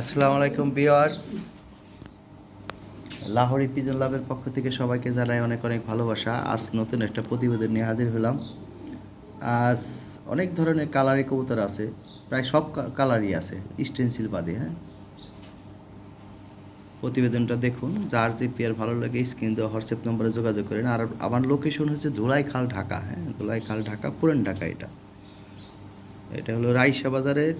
আসসালামু আলাইকুম বিয়ার্স লাহোরি পিজন লাভের পক্ষ থেকে সবাইকে জানাই অনেক অনেক ভালোবাসা। আজ নতুন একটা প্রতিবেদন নিয়ে হাজির হলাম। আজ অনেক ধরনের কালারি কবুতর আছে, প্রায় সব কালারই আছে, স্টেনসিল বাদে হ্যাঁ? প্রতিবেদনটা দেখুন, যার যে পেয়ার ভালো লাগে, স্ক্রিন দেওয়া হোয়াটসঅ্যাপ নম্বরে যোগাযোগ করেন। আর আমার লোকেশন হচ্ছে ধুলাই খাল ঢাকা হ্যাঁ? ধুলাই খাল ঢাকা, পুরান ঢাকা এটা। এটা হলো রাইসা বাজারের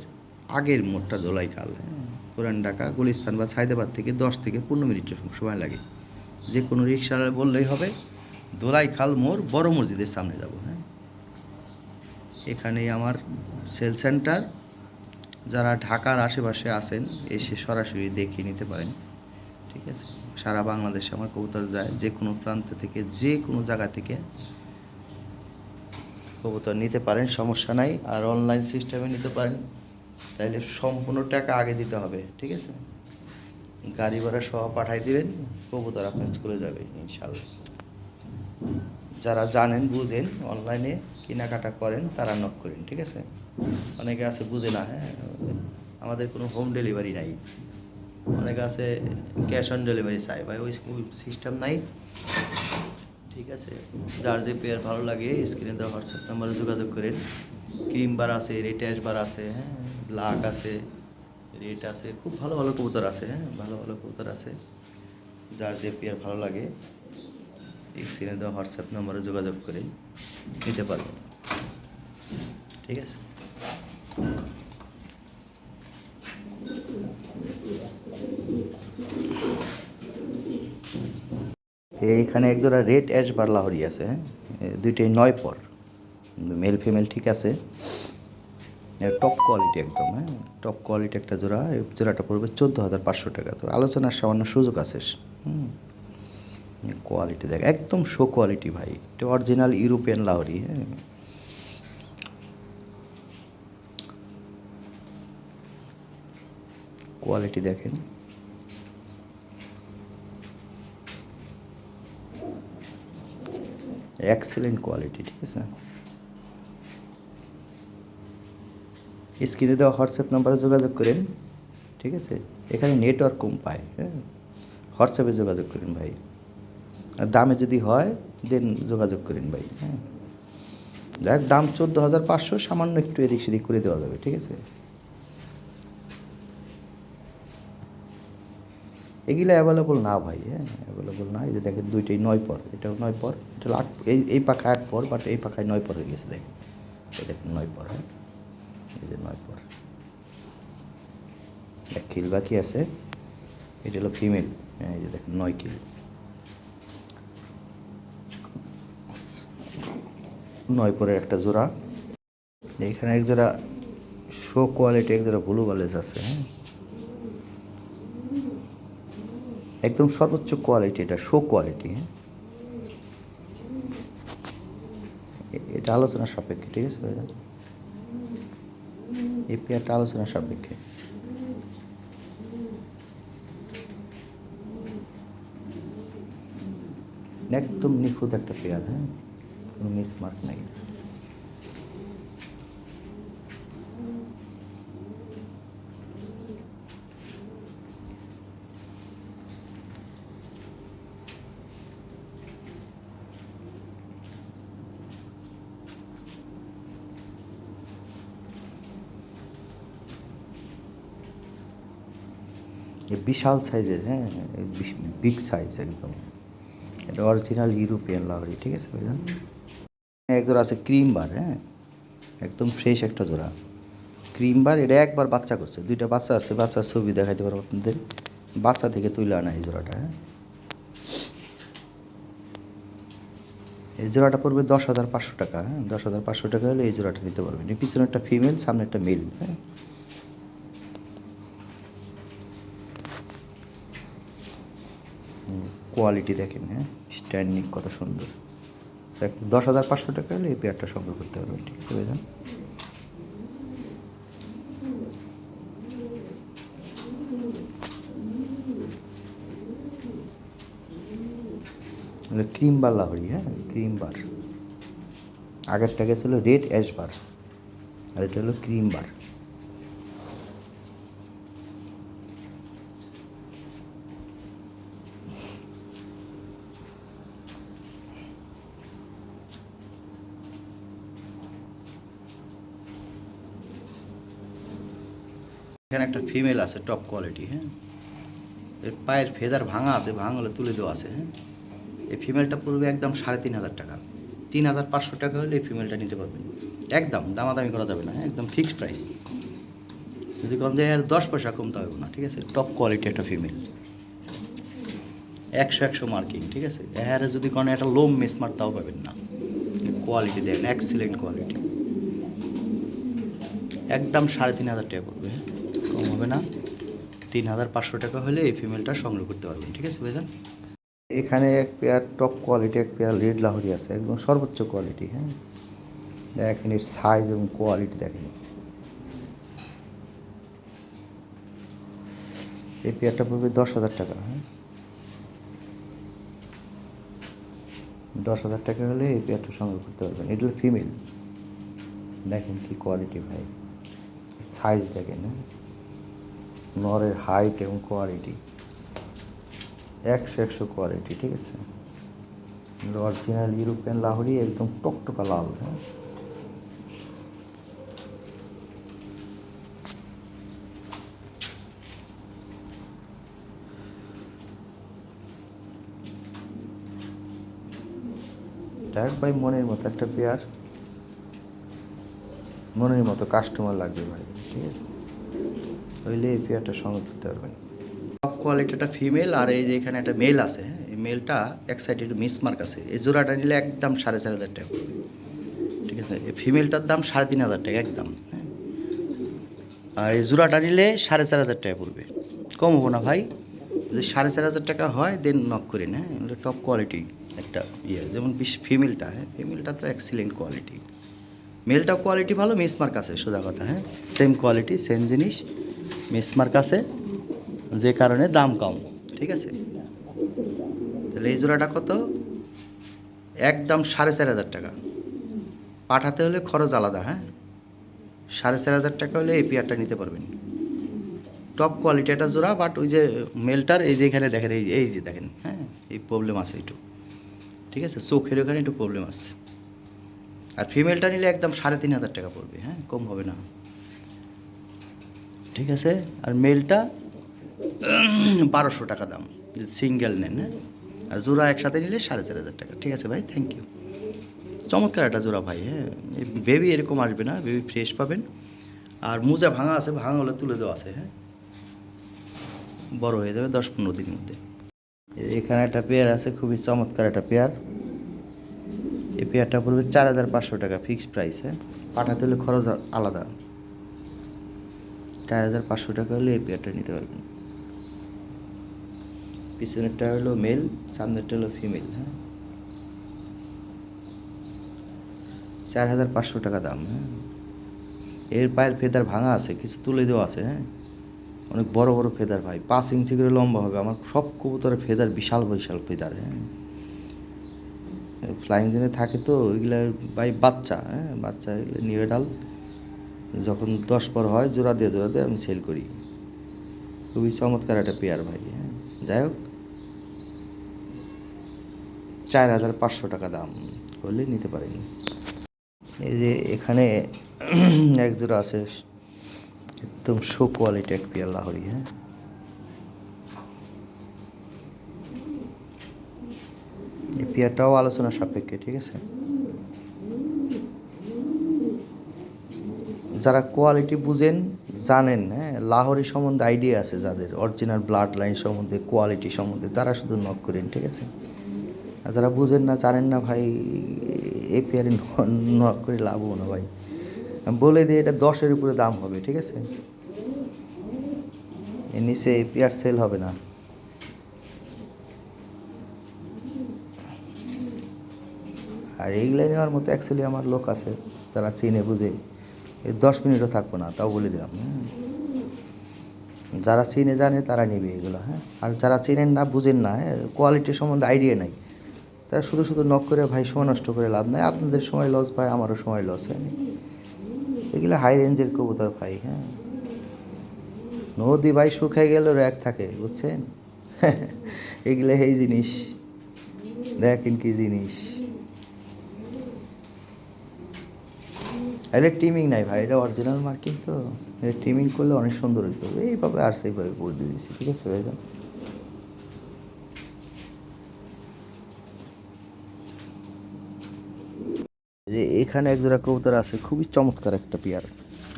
আগের মোড়টা দোলাই খাল হ্যাঁ? পুরান ঢাকা, গুলিস্তান বা সাইদাবাদ থেকে দশ থেকে পনেরো মিনিট সময় লাগে। যে কোনো রিক্সা বললেই হবে দোলাই খাল মোড়, বড় মসজিদের সামনে যাব হ্যাঁ। এখানেই আমার সেল সেন্টার। যারা ঢাকার আশেপাশে আছেন, এসে সরাসরি দেখিয়ে নিতে পারেন, ঠিক আছে? সারা বাংলাদেশে আমার কবুতর যায়, যে কোনো প্রান্ত থেকে, যে কোনো জায়গা থেকে কবুতর নিতে পারেন, সমস্যা নাই। আর অনলাইন সিস্টেমে নিতে পারেন। তাইলে সম্পূর্ণ টাকা আগে দিতে হবে, ঠিক আছে? গাড়ি ভাড়া সহ পাঠাই দিবেন, কবুতর আপনার স্কুলে যাবে ইনশাল্লাহ যারা জানেন, বুঝেন, অনলাইনে কেনাকাটা করেন, তারা নক করেন, ঠিক আছে? অনেকে আছে, বুঝে না হ্যাঁ? আমাদের কোনো হোম ডেলিভারি নাই। অনেকে আছে ক্যাশ অন ডেলিভারি চাই, ভাই, ওই সিস্টেম নাই। ঠিক আছে? যার যে পেয়ার ভালো লাগে স্ক্রিনে দেওয়া হোয়াটসঅ্যাপ নাম্বারে যোগাযোগ করেন। ক্রিম বার আছে রেটাস বার আছে হ্যাঁ? ব্ল্যাক আছে, রেড আছে, খুব ভালো ভালো কবুতর আছে হ্যাঁ ভালো ভালো কবুতর আছে। যার যে পেয়ার ভালো লাগে, এই স্ক্রিনে দেওয়া হোয়াটসঅ্যাপ নম্বরে যোগাযোগ করে নিতে পারবেন ঠিক আছে? এইখানে একজোড়া রেড অ্যাশ বার লাহরি আছে হ্যাঁ দুইটাই নয় পর। মেল ফিমেল ঠিক আছে। টপ কোয়ালিটি একদম হ্যাঁ? টপ কোয়ালিটি একটা জোড়া এই জোড়াটা পড়বে চোদ্দ হাজার পাঁচশো টাকা। তো আলোচনার সামান্য সুযোগ আছে হুম? কোয়ালিটি দেখ, একদম শো কোয়ালিটি ভাই। এটা অরিজিনাল ইউরোপিয়ান লাহরি হ্যাঁ? কোয়ালিটি দেখেন। এক্সেলেন্ট কোয়ালিটি ঠিক আছে? স্ক্রিনে দেওয়া হোয়াটসঅ্যাপ নাম্বারে যোগাযোগ করেন, ঠিক আছে? এখানে নেটওয়ার্ক কম পায় হ্যাঁ? হোয়াটসঅ্যাপে যোগাযোগ করেন ভাই। আর দামে যদি হয়, দেন যোগাযোগ করেন ভাই হ্যাঁ? দেখ দাম চোদ্দ হাজার পাঁচশো, সামান্য একটু এদিক সেদিক করে দেওয়া যাবে, ঠিক আছে? এগুলো অ্যাভেলেবল না ভাই হ্যাঁ? অ্যাভেলেবল না, এই যে দেখেন দুইটাই নয় পর, এটাও নয় পর, এটা আট, এই এই পাখায় আট পর বাট এই পাখায় নয় পর হয়ে গেছে, দেখেন। এটা নয় পর হ্যাঁ? এই যে নয় পর। এক কিল বাকি আছে। এটা হলো ফিমেল। হ্যাঁ এই যে দেখেন, নয় কিল। নয় পরের একটা জোড়া। এইখানে এক জোড়া শো কোয়ালিটি এক জোড়া ব্লু বালেজ আছে হ্যাঁ। একদম সর্বোচ্চ কোয়ালিটি এটা শো কোয়ালিটি হ্যাঁ। এটা আলোচনা সাপেক্ষে, ঠিক আছে এই পেয়ারটা আলোচনা সাপেক্ষে। একদম নিখুঁত একটা পেয়ার হ্যাঁ? কোনো মিসমার্ক নাই। বিশাল সাইজের হ্যাঁ বিগ সাইজ একদম। এটা অরিজিনাল ইউরোপিয়ান লাহরি ঠিক আছে ভাইজান? এক জোড়া আছে ক্রিম বার হ্যাঁ একদম ফ্রেশ একটা জোড়া। ক্রিম বার এটা একবার বাচ্চা করছে, দুইটা বাচ্চা আছে বাচ্চার ছবি দেখাইতে পারব আপনাদের। বাচ্চা থেকে তুলে আনা এই জোড়াটা হ্যাঁ। এই জোড়াটা পড়বে দশ হাজার পাঁচশো টাকা হ্যাঁ দশ হাজার পাঁচশো টাকা হলে এই জোড়াটা নিতে পারবেন। পিছনে একটা ফিমেল সামনে একটা মেল হ্যাঁ। কোয়ালিটি দেখেন হ্যাঁ? স্ট্যান্ডিং কত সুন্দর। দশ হাজার পাঁচশো টাকা হলে এই পেয়ারটা সংগ্রহ করতে পারবেন, ঠিক আছে ভাইজান? ক্রিম বার লাহরি হ্যাঁ? ক্রিম বার আগেরটা গেছিল রেড অ্যাশ বার আর এটা হলো ক্রিম বার এখানে একটা ফিমেল আছে টপ কোয়ালিটি হ্যাঁ? এর পায়ের ফেদার ভাঙা আছে ভাঙা হলে তুলে দেওয়া আছে হ্যাঁ? এই ফিমেলটা পড়বে একদম সাড়ে তিন হাজার টাকা। তিন হাজার পাঁচশো টাকা হলে এই ফিমেলটা নিতে পারবেন একদম, দামাদামি করা যাবে না হ্যাঁ? একদম ফিক্সড প্রাইস যদি কোন জায়গায় আর দশ পয়সা কমতে হবে না, ঠিক আছে? টপ কোয়ালিটি একটা ফিমেল একশো একশো মার্কিং ঠিক আছে? এহারে যদি কোনো একটা লোম মিস মার তাও পাবেন না। কোয়ালিটি দেখেন এক্সিলেন্ট কোয়ালিটি একদম সাড়ে তিন হাজার টাকা পড়বে হ্যাঁ? কম হবে না। তিন হাজার পাঁচশো টাকা হলে এই ফিমেলটা সংগ্রহ করতে পারবেন, ঠিক আছে বুঝলেন এখানে এক পেয়ার টপ কোয়ালিটি এক পেয়ার রেড লাহরি আছে, একদম সর্বোচ্চ কোয়ালিটি হ্যাঁ? দেখেন এর সাইজ এবং কোয়ালিটি দেখেন। এই পেয়ারটা পড়বে দশ হাজার টাকা হ্যাঁ? দশ হাজার টাকা হলে এই পেয়ারটা সংগ্রহ করতে পারবেন। এটা হলো ফিমেল দেখেন কি কোয়ালিটি ভাই। সাইজ দেখেন হ্যাঁ? নরের হাইট এবং কোয়ালিটি একশো একশো কোয়ালিটি ঠিক আছে? অরিজিনাল ইউরোপিয়ান লাহরি একদম টকটকা লাল হ্যাঁ? দেখ ভাই, মনের মতো একটা পেয়ার মনের মতো কাস্টমার লাগবে ভাই, ঠিক আছে? হইলে এই পেয়ারটা সংগ্রহ করতে পারবেন। টপ কোয়ালিটিটা ফিমেল আর এই যে এখানে একটা মেল আছে হ্যাঁ? এই মেলটা এক সাইডে একটু মিসমার্ক আছে। এই জোড়াটা নিলে একদম সাড়ে চার হাজার টাকা ঠিক আছে? এই ফিমেলটার দাম সাড়ে তিন হাজার টাকা একদম হ্যাঁ? আর এই জোড়াটা নিলে সাড়ে চার হাজার টাকা পড়বে। কম হব না ভাই। যদি সাড়ে চার হাজার টাকা হয় দেন নক করি না এগুলো টপ কোয়ালিটি একটা ইয়ে। যেমন বিশ ফিমেলটা হ্যাঁ? ফিমেলটা তো এক্সিলেন্ট কোয়ালিটি মেলটা কোয়ালিটি ভালো মিসমার্ক আছে, সোজা কথা হ্যাঁ? সেম কোয়ালিটি সেম জিনিস। মিসমার্ক কাছে যে কারণে দাম কম, ঠিক আছে? তাহলে এই জোড়াটা কত? একদম সাড়ে চার হাজার টাকা। পাঠাতে হলে খরচ আলাদা হ্যাঁ? সাড়ে চার হাজার টাকা হলে এই পেয়ারটা নিতে পারবেন। টপ কোয়ালিটি একটা জোড়া বাট ওই যে মেলটার, এই যে এখানে দেখেন, এই এই যে দেখেন হ্যাঁ? এই প্রবলেম আছে একটু। ঠিক আছে? চোখের ওখানে একটু প্রবলেম আছে। আর ফিমেলটা নিলে একদম সাড়ে তিন হাজার টাকা পড়বে হ্যাঁ? কম হবে না। ঠিক আছে? আর মেলটা বারোশো টাকা দাম। সিঙ্গেল নেন হ্যাঁ? আর জোড়া একসাথে নিলে সাড়ে চার হাজার টাকা। ঠিক আছে ভাই? থ্যাংক ইউ চমৎকার একটা জোড়া ভাই হ্যাঁ? বেবি এরকম আসবে না বেবি ফ্রেশ পাবেন। আর মোজা ভাঙা আছে, ভাঙা হলে তুলে দেওয়া আছে হ্যাঁ? বড় হয়ে যাবে দশ পনেরো দিনের মধ্যে। এখানে একটা পেয়ার আছে, খুবই চমৎকার একটা পেয়ার এই পেয়ারটা পড়বে চার হাজার পাঁচশো টাকা ফিক্সড প্রাইস হ্যাঁ? পাঠাতে হলে খরচ আলাদা। চার হাজার পাঁচশো টাকা হলে এই পেয়ারটা নিতে পারবেন। পিছনেরটা হলো মেল সামনেরটা হলো ফিমেল হ্যাঁ? চার হাজার পাঁচশো টাকা দাম হ্যাঁ? এর পায়ের ফেদার ভাঙা আছে, কিছু তুলে দেওয়া আছে হ্যাঁ? অনেক বড় বড় ফেদার ভাই, পাঁচ ইঞ্চি করে লম্বা হবে, আমার সব কবুতরের ফেদার বিশাল বিশাল ফেদার হ্যাঁ? ফ্লাইং জেনে থাকে তো, ওইগুলো ভাই বাচ্চা হ্যাঁ? বাচ্চা এগুলো নিয়ে ডাল যখন দশ পর হয়, জোড়া দিয়ে জোড়া দিয়ে আমি সেল করি। খুবই চমৎকার একটা পেয়ার ভাই হ্যাঁ। যাই হোক। চার হাজার পাঁচশো টাকা দাম হলে নিতে পারেন। এই যে এখানে এক জোড়া আছে, একদম শো কোয়ালিটি এক পেয়ার লাহরি হ্যাঁ। এই পেয়ারটাও আলোচনা সাপেক্ষে, ঠিক আছে? যারা কোয়ালিটি বুঝেন, জানেন হ্যাঁ? লাহোরি সম্বন্ধে আইডিয়া আছে যাদের অরিজিনাল ব্লাড লাইন সম্বন্ধে কোয়ালিটি সম্বন্ধে, তারা শুধু নক করেন, ঠিক আছে? আর যারা বুঝেন না, জানেন না ভাই এই পেয়ারে নক করে লাভ না ভাই। বলে দিই, এটা দশের উপরে দাম হবে, ঠিক আছে? এর নিচে এই পেয়ার সেল হবে না। আর এইগুলো নেওয়ার মতো অ্যাকচুয়ালি আমার লোক আছে, যারা চিনে বুঝে। এই দশ মিনিটও থাকব না, তাও বলে দিলাম। হ্যাঁ যারা চিনে জানে তারা নেবে এগুলো হ্যাঁ। আর যারা চিনেন না, বুঝেন না হ্যাঁ। কোয়ালিটি সম্বন্ধে আইডিয়া নাই। তারা শুধু শুধু নক করে, ভাই, সময় নষ্ট করে লাভ নাই। আপনাদের সময় লস ভাই, আমারও সময় লস হয়নি এগুলো হাই রেঞ্জের কবুতর ভাই হ্যাঁ। নদী ভাই শুকায় গেলেও র্যাক থাকে, বুঝছেন? এগুলো এই জিনিস। দেখেন কি জিনিস। এটা টিমিং নাই ভাই, এটা অরিজিনাল মার্কিং তো। এটা ট্রিমিং করলে অনেক সুন্দর হইতে। এইভাবে আর সেইভাবে করে দিয়ে দিচ্ছি ঠিক আছে ভাইজান? যে এখানে এক জোড়া কবুতর আছে, খুবই চমৎকার একটা পেয়ার,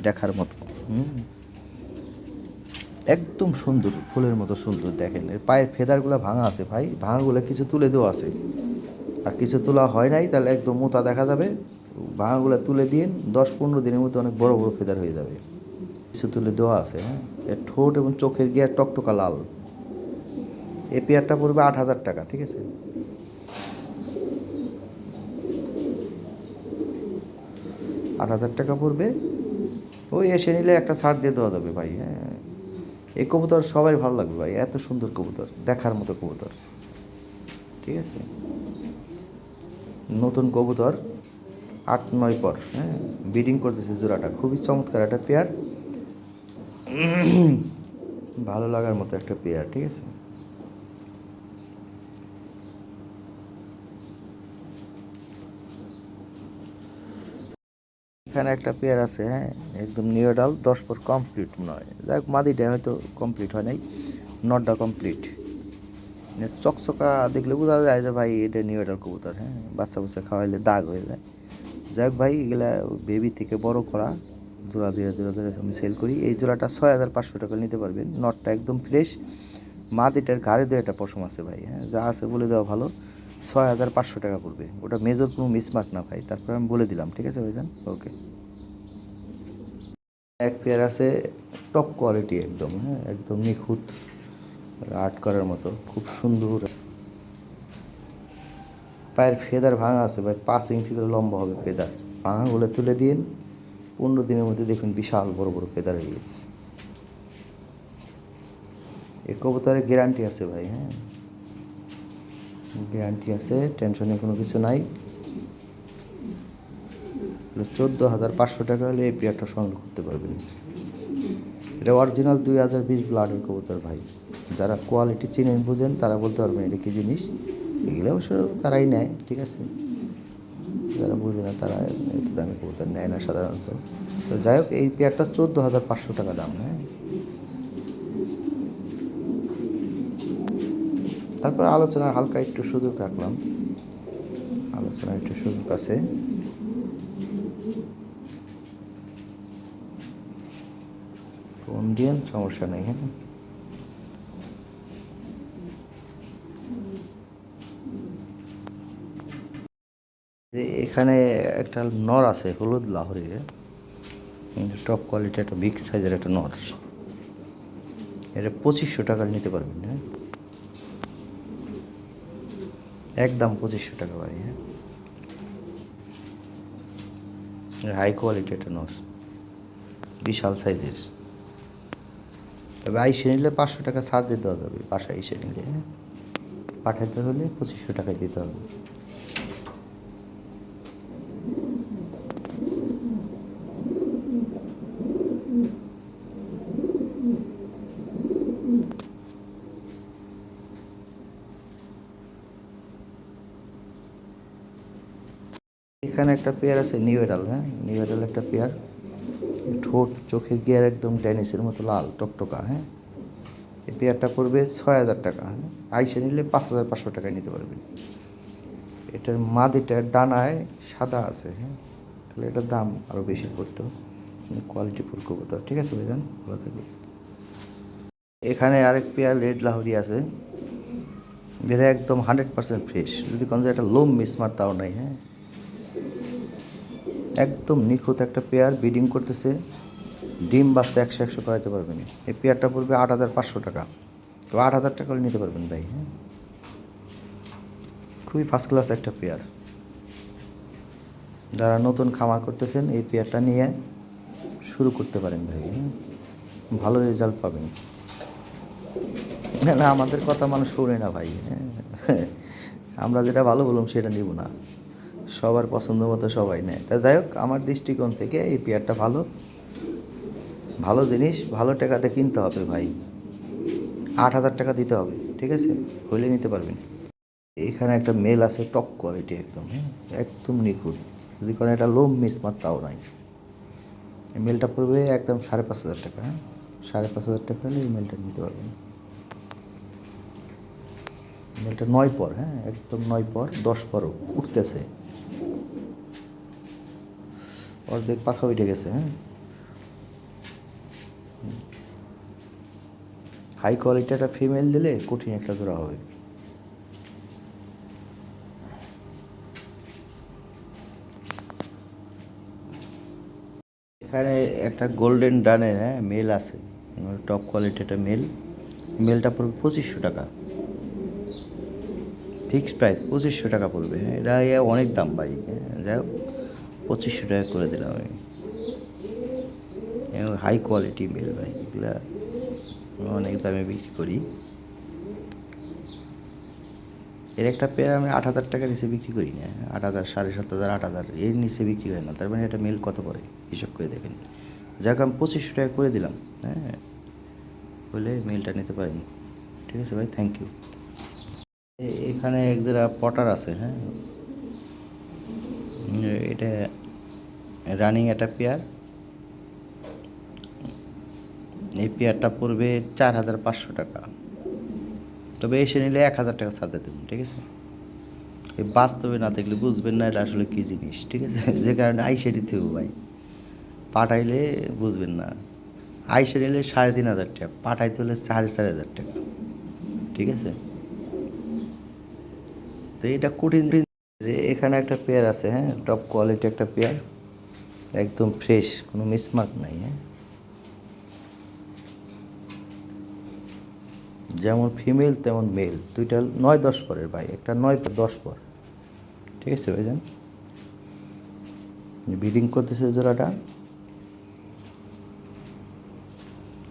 দেখার মতো। একদম সুন্দর, ফুলের মতো সুন্দর, দেখেন। এর পায়ের ফেদারগুলো ভাঙা আছে ভাই, ভাঙাগুলো কিছু তুলে দেওয়া আছে। আর কিছু তোলা হয় নাই, তাহলে একদম মোতা দেখা যাবে। ভাঙাগুলো তুলে দিন, দশ পনেরো দিনের মধ্যে অনেক বড় বড় ফেদার হয়ে যাবে। কিছু তুলে দেওয়া আছে হ্যাঁ? এর ঠোঁট এবং চোখের গিয়ার টকটকা লাল। এ পেয়ারটা পড়বে আট হাজার টাকা, ঠিক আছে? আট হাজার টাকা পড়বে। ওই এসে নিলে একটা ছাড় দিয়ে দেওয়া যাবে ভাই হ্যাঁ? এই কবুতর সবাই ভালো লাগবে ভাই, এত সুন্দর কবুতর, দেখার মতো কবুতর। ঠিক আছে? নতুন কবুতর। আট নয় পর হ্যাঁ? বিডিং করতেছে জোড়াটা। খুবই চমৎকার একটা পেয়ার। ভালো লাগার মতো একটা পেয়ার, ঠিক আছে? এখানে একটা পেয়ার আছে হ্যাঁ? একদম নিউডাল, দশ পর কমপ্লিট নয়। যাই হোক মাদিটা হয়তো কমপ্লিট হয় নাই। নটটা কমপ্লিট চকচকা দেখলে বোঝা যায় যে ভাই, এটা নিউডাল কবুতর হ্যাঁ? বাচ্চা বাচ্চা খাওয়াইলে দাগ হয়ে যায়। যাক ভাই, এগুলা বেবি থেকে বড় করা, জোড়া ধীরে ধীরে ধীরে আমি সেল করি। এই জোড়াটা ছয় হাজার পাঁচশো টাকা নিতে পারবেন নটটা একদম ফ্রেশ মাদিটার ঘাড়ে দিয়ে একটা পশম আছে ভাই হ্যাঁ যা আছে বলে দেওয়া ভালো। ছয় হাজার পাঁচশো টাকা পড়বে। ওটা মেজর কোনো মিসমার্ক না ভাই, তারপর আমি বলে দিলাম, ঠিক আছে ভাইজান? ওকে এক পেয়ার আছে টপ কোয়ালিটি একদম হ্যাঁ একদম নিখুঁত আর্ট করার মতো, খুব সুন্দর। পায়ের ফেদার ভাঙা আছে, ভাই, পাঁচ ইঞ্চি করে লম্বা হবে ফেদার। ভাঙাগুলো তুলে দিন, পনেরো দিনের মধ্যে দেখুন বিশাল বড় বড় ফেদার হয়ে গেছে। এ কবুতরের গ্যারান্টি আছে, ভাই হ্যাঁ? গ্যারান্টি আছে টেনশনে কোনো কিছু নাই। চোদ্দ হাজার পাঁচশো টাকা হলে এই পেয়ারটা সংগ্রহ করতে পারবেন। এটা অরিজিনাল দুই হাজার বিশ ব্লাডের কবুতর, ভাই। যারা কোয়ালিটি চিনেন, বুঝেন, তারা বলতে পারবেন এটা কী জিনিস। এগুলো অবশ্য তারাই নেয়, ঠিক আছে? যারা বুঝে না তারা একটু দামি কবুতর নেয় না সাধারণত। তো যাই হোক, এই পেয়ারটা চোদ্দ হাজার পাঁচশো টাকা দাম হ্যাঁ? তারপর আলোচনা হালকা একটু সুযোগ রাখলাম। আলোচনা একটু সুযোগ আছে। ফোন সমস্যা নেই হ্যাঁ যে এখানে একটা নর আছে, হলুদ লাহোরের। টপ কোয়ালিটি একটা বিগ সাইজের একটা নর এটা পঁচিশশো টাকার নিতে পারবেন হ্যাঁ? একদম পঁচিশশো টাকা ভাই হ্যাঁ? হাই কোয়ালিটি একটা নর। বিশাল সাইজের তবে আইসে নিলে পাঁচশো টাকা ছাড় দিতে হবে বাসায় এসে নিলে হ্যাঁ? পাঠাতে হলে পঁচিশশো টাকায় দিতে হবে এখানে একটা পেয়ার আছে নিউডাল হ্যাঁ? নিউডাল একটা পেয়ার। ঠোঁট, চোখের গিয়ার একদম ড্যানিসের মতো লাল, টকটকা হ্যাঁ? এই পেয়ারটা পড়বে ছয় হাজার টাকা হ্যাঁ? আইসে নিলে পাঁচ হাজার পাঁচশো টাকায় নিতে পারবেন। এটার মাদিটার ডানায় সাদা আছে হ্যাঁ? তাহলে এটার দাম আরও বেশি পড়তো। কোয়ালিটি ফুল কবুতর। ঠিক আছে ভাইজান? ভালো থাকবে এখানে আরেক পেয়ার রেড লাহরি আছে। যেটা একদম হান্ড্রেড পার্সেন্ট ফ্রেশ যদি কোনো একটা লোম মিস মিসমার তাও নাই হ্যাঁ? একদম নিখুঁত একটা পেয়ার ব্রিডিং করতেছে। ডিম বাচ্চা একশো একশো করাইতে পারবেন। এই পেয়ারটা পড়বে আট হাজার পাঁচশো টাকা। তো আট হাজার টাকা নিতে পারবেন ভাই হ্যাঁ? খুবই ফার্স্ট ক্লাস একটা পেয়ার। যারা নতুন খামার করতেছেন, এই পেয়ারটা নিয়ে শুরু করতে পারেন ভাই হ্যাঁ? ভালো রেজাল্ট পাবেন। না, আমাদের কথা মানুষ শোনে না ভাই হ্যাঁ? আমরা যেটা ভালো বললাম সেটা নিব না। সবার পছন্দ মতো সবাই নেয়। তা যাই হোক, আমার দৃষ্টিকোণ থেকে এই পেয়ারটা ভালো। ভালো জিনিস, ভালো টাকাতে কিনতে হবে ভাই। আট হাজার টাকা দিতে হবে, ঠিক আছে? হইলে নিতে পারবেন। এখানে একটা মেল আছে টপ কোয়ালিটি একদম হ্যাঁ? একদম নিখুঁত। যদি কোনো একটা লোম মিস মার, তাও নাই। মেলটা পড়বে একদম সাড়ে পাঁচ হাজার টাকা হ্যাঁ? সাড়ে পাঁচ হাজার টাকা হলে এই মেলটা নিতে পারবেন। মেলটা নয় পর হ্যাঁ? একদম নয় পর, দশ পরও উঠতেছে। অর্ধেক পাখা উঠে গেছে হ্যাঁ? হাই কোয়ালিটি একটা ফিমেল দিলে কঠিন একটা জোড়া হবে। এখানে একটা গোল্ডেন ডানের হ্যাঁ মেল আছে। টপ কোয়ালিটি একটা মেল মেলটা পড়বে পঁচিশশো টাকা। ফিক্সড প্রাইস পঁচিশশো টাকা পড়বে হ্যাঁ? এটা ইয়ে অনেক দাম ভাই হ্যাঁ? যাই হোক। পঁচিশশো টাকা করে দিলাম আমি। হাই কোয়ালিটি মেল ভাই, এগুলা অনেক দামে বিক্রি করি। এর একটা পেয়ার আমি আট হাজার টাকা নিচে বিক্রি করি না, আট হাজার, সাড়ে সাত হাজার, আট হাজার, এর নিচে বিক্রি হয় না। তার মানে এটা মেল কত পড়ে হিসাব করে দেখেন। যাক, আমি পঁচিশশো টাকা করে দিলাম হ্যাঁ? বলে মেলটা নিতে পারেন। ঠিক আছে ভাই থ্যাংক ইউ এখানে এক যারা পটার আছে হ্যাঁ? এটা রানিং একটা পেয়ার এই পেয়ারটা পড়বে চার হাজার পাঁচশো টাকা। তবে এসে নিলে এক হাজার টাকা ছাড়তে দেবেন ঠিক আছে? এই বাস্তবে না দেখলে বুঝবেন না এটা আসলে কী জিনিস, ঠিক আছে? যে কারণে আইসে দিতে হবে ভাই। পাঠাইলে বুঝবেন না। আইসে নিলে সাড়ে তিন হাজার টাকা, পাঠাইতে হলে সাড়ে চার হাজার টাকা, ঠিক আছে? তো এটা কঠিন যে এখানে একটা পেয়ার আছে হ্যাঁ? টপ কোয়ালিটি একটা পেয়ার একদম ফ্রেশ কোনো মিসমার্ক নাই হ্যাঁ? যেমন ফিমেল তেমন মেল দুইটা নয় দশ পরের ভাই, একটা নয় দশ পর। ঠিক আছে ভাইজান? ব্রিডিং করতেছে জোড়াটা।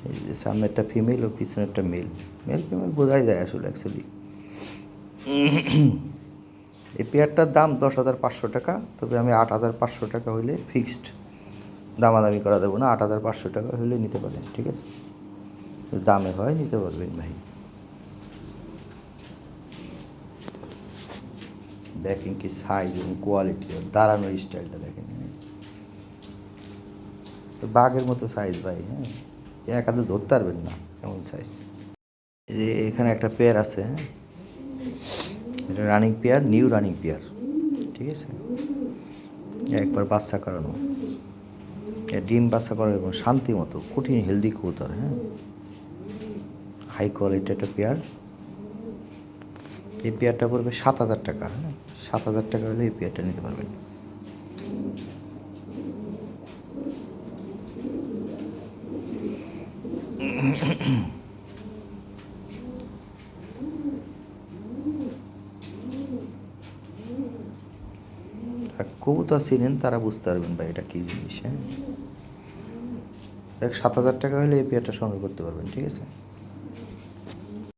এই যে সামনে একটা ফিমেল ও পিছনে একটা মেল মেল ফিমেল বোঝাই যায় আসলে অ্যাকচুয়ালি এই পেয়ারটার দাম দশ হাজার পাঁচশো টাকা, তবে আমি আট হাজার পাঁচশো টাকা হইলে ফিক্সড দামাদামি করা দেবো না, আট হাজার পাঁচশো টাকা হইলে নিতে পারেন ঠিক আছে? দামে হয় নিতে পারবেন ভাই। দেখেন কি সাইজ এবং কোয়ালিটি দাঁড়ানোর স্টাইলটা দেখেন। বাঘের মতো সাইজ ভাই হ্যাঁ? এক হাতে ধরতে পারবেন না, এমন সাইজ এখানে একটা পেয়ার আছে হ্যাঁ? এটা running pair new running pair ঠিক আছে? একবার বাচ্চা করানো। ডিম বাচ্চা করানো এবং শান্তি মতো, কঠিন হেলদি কবুতর হ্যাঁ? হাই কোয়ালিটি একটা পেয়ার এই পেয়ারটা পড়বে সাত হাজার টাকা হ্যাঁ? সাত হাজার টাকা হলে এই পেয়ারটা নিতে পারবেন। আর কবুতর চিনেন তারা বুঝতে পারবেন ভাই এটা কী জিনিস হ্যাঁ? এক সাত হাজার টাকা হলে এই পেয়ারটা সংগ্রহ করতে পারবেন, ঠিক আছে?